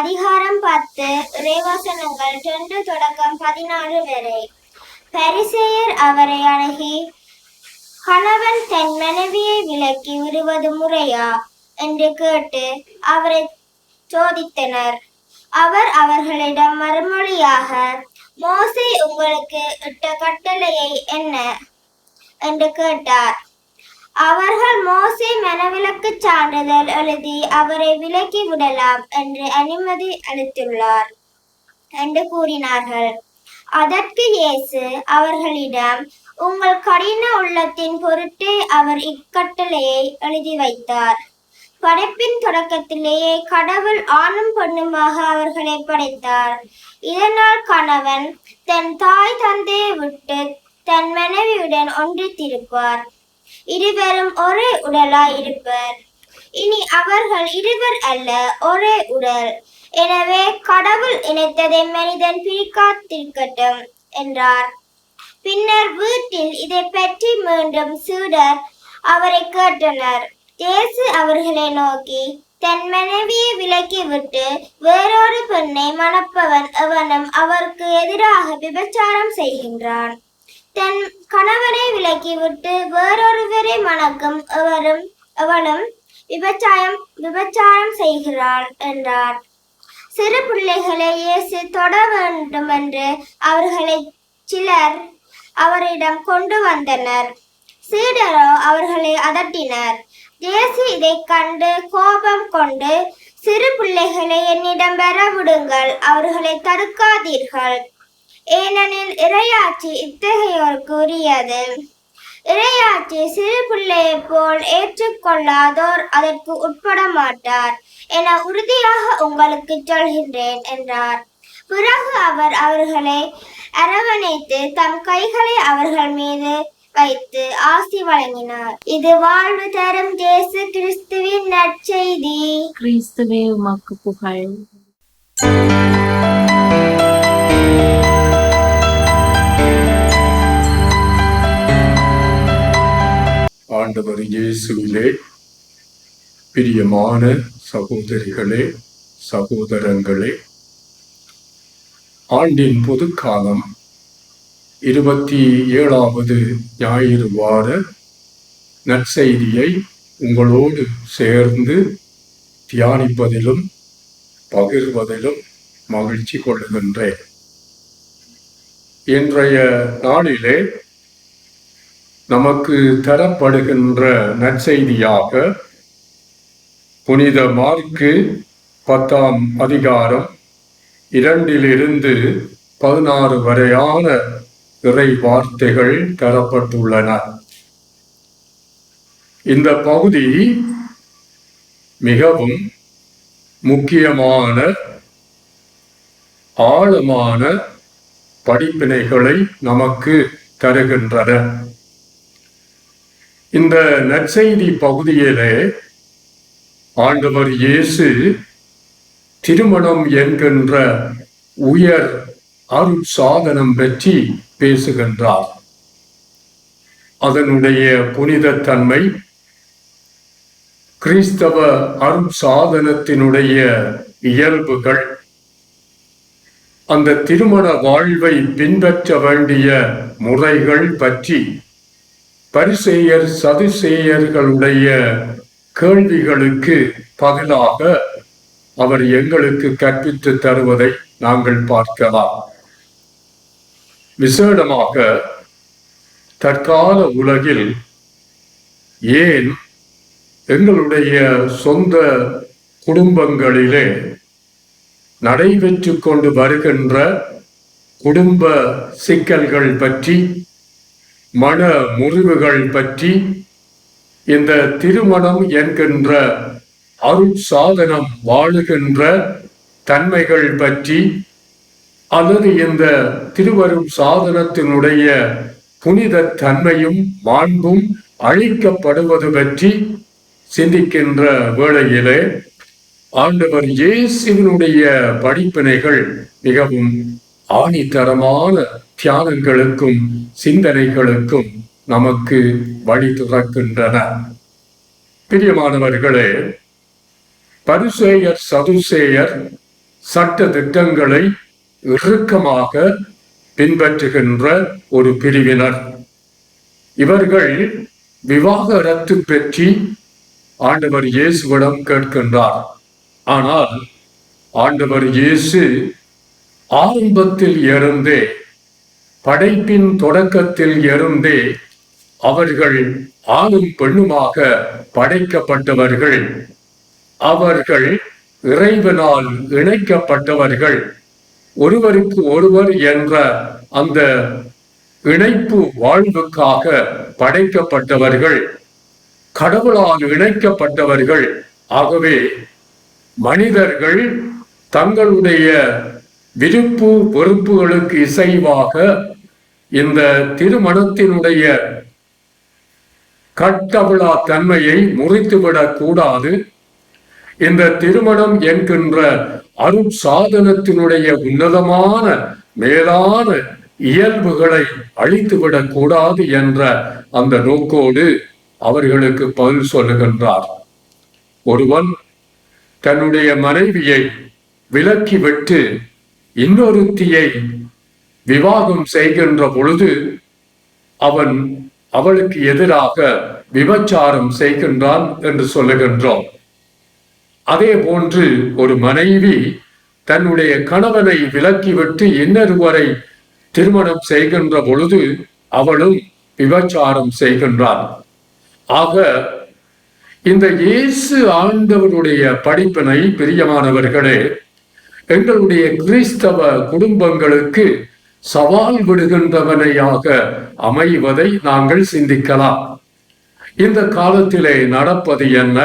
அதிகாரம் பத்து இறைவசனங்கள் ரெண்டு தொடக்கம் பதினாறு வரை. பரிசெயர் அவரை அணுகி கணவன் தன் மனைவியை விலக்கி விடுவது முறையா? என்று கேட்டு அவரை சோதித்தனர். அவர் அவர்களிடம் மறுமொழியாக மோசை உங்களுக்கு இட்ட கட்டளையை என்ன? என்று கேட்டார். அவர்கள் மோசே மனவிலக்கு சான்றிதழ் எழுதி அவரை விலக்கி விடலாம் என்று அனுமதி அளித்துள்ளார் என்று கூறினார்கள். அதற்கு இயேசு அவர்களிடம் உங்கள் கடின உள்ளத்தின் பொருட்டே அவர் இக்கட்டளையை எழுதி வைத்தார். படைப்பின் தொடக்கத்திலேயே கடவுள் ஆணும் பெண்ணுமாக அவர்களை படைத்தார். இதனால் கணவன் தன் தாய் தந்தையை விட்டு தன் மனைவியுடன் ஒன்றித்திருப்பார். இருவரும் ஒரே உடலாய் இருப்பர். இனி அவர்கள் இருவர் அல்ல ஒரே உடல். எனவே கடவுள் இணைத்ததை மனிதன் பிரிக்காத்திருக்கட்டும் என்றார். பின்னர் வீட்டில் இதை பற்றி மீண்டும் சீடர் அவரை கேட்டனர். இயேசு அவர்களை நோக்கி தன் மனைவியை விலக்கிவிட்டு வேறொரு பெண்ணை மணப்பவன் எவனும் அவருக்கு எதிராக விபச்சாரம் செய்கின்றான். தன் கணவனை விலக்கிவிட்டு வேறொருவரை மணக்கும் அவரும் அவளும் விபச்சாரம் விபச்சாரம் செய்கிறாள் என்றார். சிறு பிள்ளைகளை இயேசு தொட வேண்டும் என்று அவர்களை சிலர் அவரிடம் கொண்டு வந்தனர். சீடரோ அவர்களை அதட்டினர். இயேசு இதைக் கண்டு கோபம் கொண்டு சிறு பிள்ளைகளை என்னிடம் பெற விடுங்கள் அவர்களை தடுக்காதீர்கள். ஏனெனில் இறையாட்சி இத்தகையோருக்கு உரியது இறையாட்சி சிறு பிள்ளையை போல் ஏற்றுக்கொள்ளாதோர் அதற்கு உட்பட மாட்டார் என உறுதியாக உங்களுக்கு சொல்கின்றேன் என்றார். பிறகு அவர் அவர்களை அரவணைத்து தம் கைகளை அவர்கள் மீது வைத்து ஆசி வழங்கினார். இது வாழ்வு தரும் இயேசு கிறிஸ்துவின் நற்செய்தி. கிறிஸ்துவே உமக்கு புகழ். ஆண்டவர் இயேசுவிலே பிரியமான சகோதரிகளே சகோதரங்களே ஆண்டின் பொது காலம் இருபத்தி ஏழாவது ஞாயிறு வார நற்செய்தியை உங்களோடு சேர்ந்து தியானிப்பதிலும் பகிர்வதிலும் மகிழ்ச்சி கொள்ளுகின்றேன். இன்றைய நாளிலே நமக்கு தரப்படுகின்ற நற்செய்தியாக புனித மார்க்கு பத்தாம் அதிகாரம் இரண்டிலிருந்து பதினாறு வரையான இறை வார்த்தைகள் தரப்பட்டுள்ளன. இந்த பகுதி மிகவும் முக்கியமான ஆழமான படிப்பினைகளை நமக்கு தருகின்றன. இந்த நற்செய்தி பகுதியிலே ஆண்டவர் இயேசு திருமணம் என்கின்ற உயர் அருட்சாதனம் பற்றி பேசுகின்றார். அதனுடைய புனிதத்தன்மை கிறிஸ்தவ அருட்சாதனத்தினுடைய இயல்புகள். அந்த திருமண வாழ்வை பின்பற்ற வேண்டிய முறைகள் பற்றி பரிசெயர் சதுசேயர்களுடைய கேள்விகளுக்கு பதிலாக அவர் எங்களுக்கு கற்பித்து தருவதை நாங்கள் பார்க்கலாம். விசேடமாக தற்கால உலகில் ஏன் எங்களுடைய சொந்த குடும்பங்களிலே நடைபெற்று கொண்டு வருகின்ற குடும்ப சிக்கல்கள் பற்றி மன முறிவுகள் பற்றி இந்த திருமணம் என்கின்ற அருட்சாதனம் வாழுகின்ற தன்மைகள் பற்றி அல்லது இந்த திருவரும் சாதனத்தினுடைய புனித தன்மையும் மாண்பும் அழிக்கப்படுவது பற்றி சிந்திக்கின்ற வேளையிலே ஆண்டவர் இயேசுவினுடைய படிப்பினைகள் மிகவும் ஆணித்தரமான தியானங்களுக்கும் சிந்தனைகளுக்கும் நமக்கு வழி துறக்கின்றன. பிரியமானவர்களே பரிசேயர் சதுசேயர் சட்ட திட்டங்களை இறுக்கமாக பின்பற்றுகின்ற ஒரு பிரிவினர். இவர்கள் விவாகரத்து பற்றி ஆண்டவர் இயேசுவிடம் கேட்கின்றார். ஆனால் ஆண்டவர் இயேசு ஆரம்பத்தில் இருந்தே படைப்பின் தொடக்கத்தில் இருந்தே அவர்கள் ஆணும் பெண்ணுமாக படைக்கப்பட்டவர்கள். அவர்கள் இறைவனால் இணைக்கப்பட்டவர்கள். ஒருவருக்கு ஒருவர் என்ற அந்த இணைப்பு வாழ்வுக்காக படைக்கப்பட்டவர்கள். கடவுளால் இணைக்கப்பட்டவர்கள். ஆகவே மனிதர்கள் தங்களுடைய விருப்பு வெறுப்புகளுக்கு இசைவாக இந்த திருமணத்தினுடைய கட்டவிழா தன்மையை முறித்துவிடக் கூடாது. இந்த திருமணம் என்கின்ற அருட் சாதனத்தினுடைய உன்னதமான மேலான இயல்புகளை அழித்துவிடக் கூடாது என்ற அந்த நோக்கோடு அவர்களுக்கு பதில் சொல்லுகின்றார். ஒருவன் தன்னுடைய மனைவியை விலக்கிவிட்டு இன்னொருத்தியை விவாகம் செய்கின்ற பொழுது அவன் அவளுக்கு எதிராக விபச்சாரம் செய்கின்றான் என்று சொல்லுகின்றோம். அதே போன்று ஒரு மனைவி தன்னுடைய கணவனை விலக்கிவிட்டு இன்னொருவரை திருமணம் செய்கின்ற பொழுது அவளும் விபச்சாரம் செய்கின்றான் ஆக இந்த இயேசு ஆண்டவருடைய படிப்பினை பிரியமானவர்களே எங்களுடைய கிறிஸ்தவ குடும்பங்களுக்கு சவால் விடுகின்றவனையாக அமைவதை நாங்கள் சிந்திக்கலாம். இந்த காலத்திலே நடப்பது என்ன?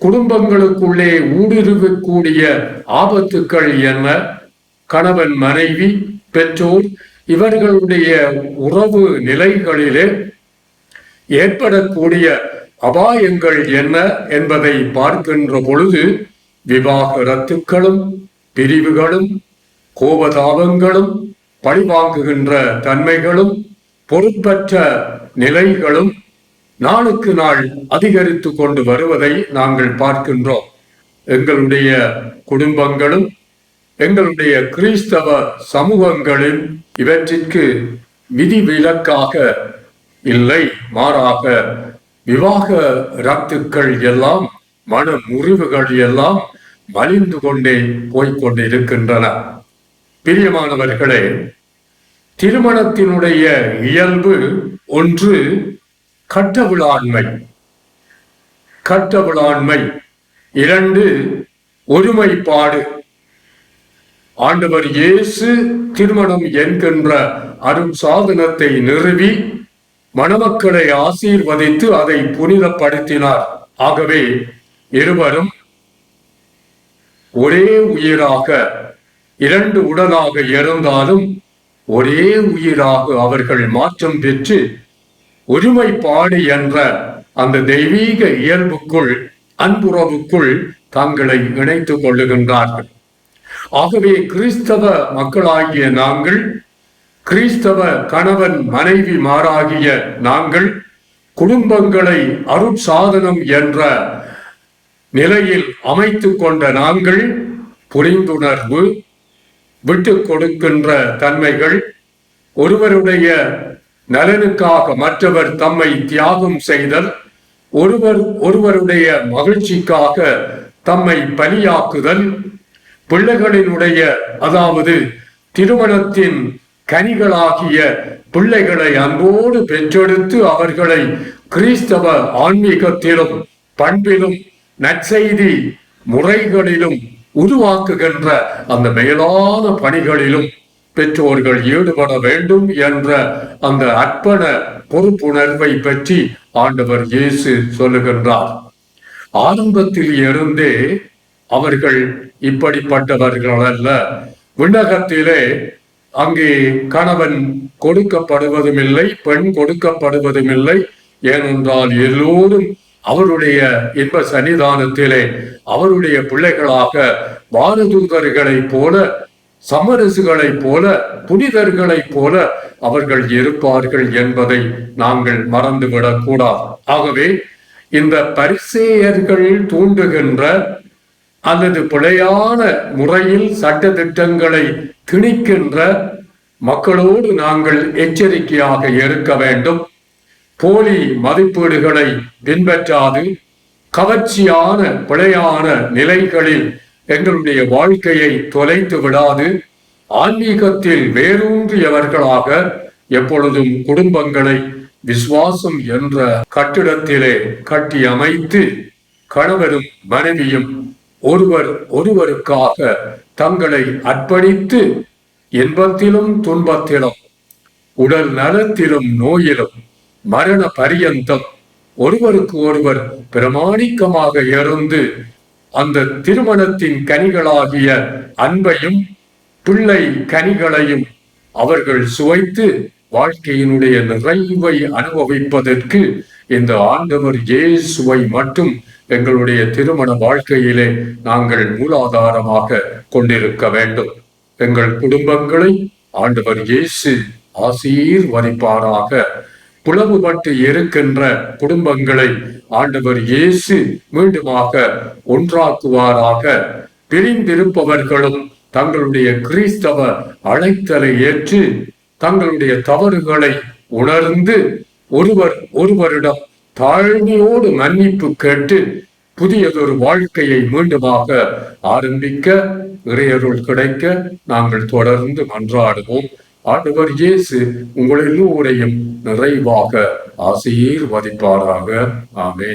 குடும்பங்களுக்குள்ளே ஊடுருவக்கூடிய ஆபத்துக்கள் என்ன? கணவன் மனைவி பெற்றோர் இவர்களுடைய உறவு நிலைகளிலே ஏற்படக்கூடிய அபாயங்கள் என்ன என்பதை பார்க்கின்ற பொழுது விவாகரத்துக்களும் பிரிவுகளும் கோபதாபங்களும் பழிவாங்குகின்ற தன்மைகளும் பொறுப்பற்ற நிலைகளும் நாளுக்கு நாள் அதிகரித்து கொண்டு வருவதை நாங்கள் பார்க்கின்றோம். எங்களுடைய குடும்பங்களும் எங்களுடைய கிறிஸ்தவ சமூகங்களில் இவற்றிற்கு விதிவிலக்காக இல்லை மாறாக விவாக ரத்துக்கள் எல்லாம் மன முறிவுகள் எல்லாம் மலிந்து கொண்டே போய்கொண்டு இருக்கின்றன பிரியமானவர்களே திருமணத்தினுடைய இயல்பு ஒன்று கட்டவிழாண்மை. கட்டவிழாண்மை. இரண்டு ஒருமைப்பாடு. ஆண்டவர் இயேசு திருமணம் என்கின்ற அரும் சாதனத்தை நிறுவி மணமக்களை ஆசீர்வதித்து அதை புனிதப்படுத்தினார். ஆகவே இருவரும் ஒரே உயிராக இரண்டு உடலாக இருந்தாலும் ஒரே உயிராக அவர்கள் மாற்றம் பெற்று ஒருமைப்பாடு என்ற அந்த தெய்வீக இயல்புக்குள் அன்புறவுக்குள் தங்களை இணைத்துக் கொள்ளுகின்றார்கள். ஆகவே கிறிஸ்தவ மக்களாகிய நாங்கள் கிறிஸ்தவ கணவன் மனைவி மாறாகிய நாங்கள் குடும்பங்களை அருட்சாதனம் என்ற நிலையில் அமைத்து கொண்ட நாங்கள் புரிந்துணர்வு விட்டு கொடுக்கின்ற தன்மைகள் ஒருவருடைய நலனுக்காக மற்றவர் தம்மை தியாகம் செய்தல் ஒருவர் ஒருவருடைய மகிழ்ச்சிக்காக தம்மை பலியாக்குதல் பிள்ளைகளினுடைய அதாவது திருமணத்தின் கனிகளாகிய பிள்ளைகளை அன்போடு பெற்றெடுத்து அவர்களை கிறிஸ்தவ ஆன்மீகத்திலும் பண்பிலும் நற்செய்தி முறைகளிலும் உருவாக்குகின்ற அந்த மேலான பணிகளிலும் பெற்றோர்கள் ஈடுபட வேண்டும் என்ற அந்த அர்ப்பண பொறுப்புணர்வை பற்றி ஆண்டவர் இயேசு சொல்லுகின்றார். ஆரம்பத்தில் இருந்தே அவர்கள் இப்படிப்பட்டவர்கள் அல்ல. விண்ணகத்திலே அங்கே கணவன் கொடுக்கப்படுவதும் இல்லை பெண் கொடுக்கப்படுவதும் இல்லை ஏனென்றால் எல்லோரும் அவருடைய இன்ப சன்னிதானத்திலே அவருடைய பிள்ளைகளாக வானதூதர்களைப் போல சமரசுகளைப் போல புனிதர்களைப் போல அவர்கள் இருப்பார்கள் என்பதை நாங்கள் மறந்துவிடக் கூடாது. ஆகவே இந்த பரிசேயர்கள் தூண்டுகின்ற அல்லது பிழையான முறையில் சட்ட திட்டங்களை திணிக்கின்ற மக்களோடு நாங்கள் எச்சரிக்கையாக இருக்க வேண்டும். போலி மதிப்பீடுகளை பின்பற்றாது கவர்ச்சியான பிழையான நிலைகளில் எங்களுடைய வாழ்க்கையை தொலைத்து விடாது. ஆன்மீகத்தில் வேரூன்றியவர்களாக எப்பொழுதும் குடும்பங்களை விசுவாசம் என்ற கட்டிடத்திலே கட்டி அமைத்து கணவரும் மனைவியும் ஒருவர் ஒருவருக்காக தங்களை அர்ப்பணித்து இன்பத்திலும் துன்பத்திலும் உடல் நலத்திலும் நோயிலும் மரண பரியந்தம் ஒருவருக்கு ஒருவர் பிரமாணிக்கமாக இருந்து அந்த திருமணத்தின் கனிகளாகிய அன்பையும் பிள்ளை கனிகளையும் அவர்கள் சுவைத்து வாழ்க்கையினுடைய நிறைவை அனுபவிப்பதற்கு இந்த ஆண்டவர் இயேசுவை மட்டும் எங்களுடைய திருமண வாழ்க்கையிலே நாங்கள் மூலாதாரமாக கொண்டிருக்க வேண்டும். எங்கள் குடும்பங்களை ஆண்டவர் இயேசு ஆசீர்வதிப்பாராக. பிளவுபட்டு இருக்கின்ற குடும்பங்களை ஆண்டவர் இயேசு மீண்டுமாக ஒன்றாக்குவாராக. பிரிந்திருப்பவர்களும் தங்களுடைய கிறிஸ்தவ அழைத்தலை ஏற்று தங்களுடைய தவறுகளை உணர்ந்து ஒருவர் ஒருவரிடம் தாழ்மையோடு மன்னிப்பு கேட்டு புதியதொரு வாழ்க்கையை மீண்டுமாக ஆரம்பிக்க இறையருள் கிடைக்க நாங்கள் தொடர்ந்து மன்றாடுவோம். ஆண்டவர் இயேசு உங்கள் எல்லோரையும் நிறைவாக ஆசீர்வதிப்பாராக. ஆமே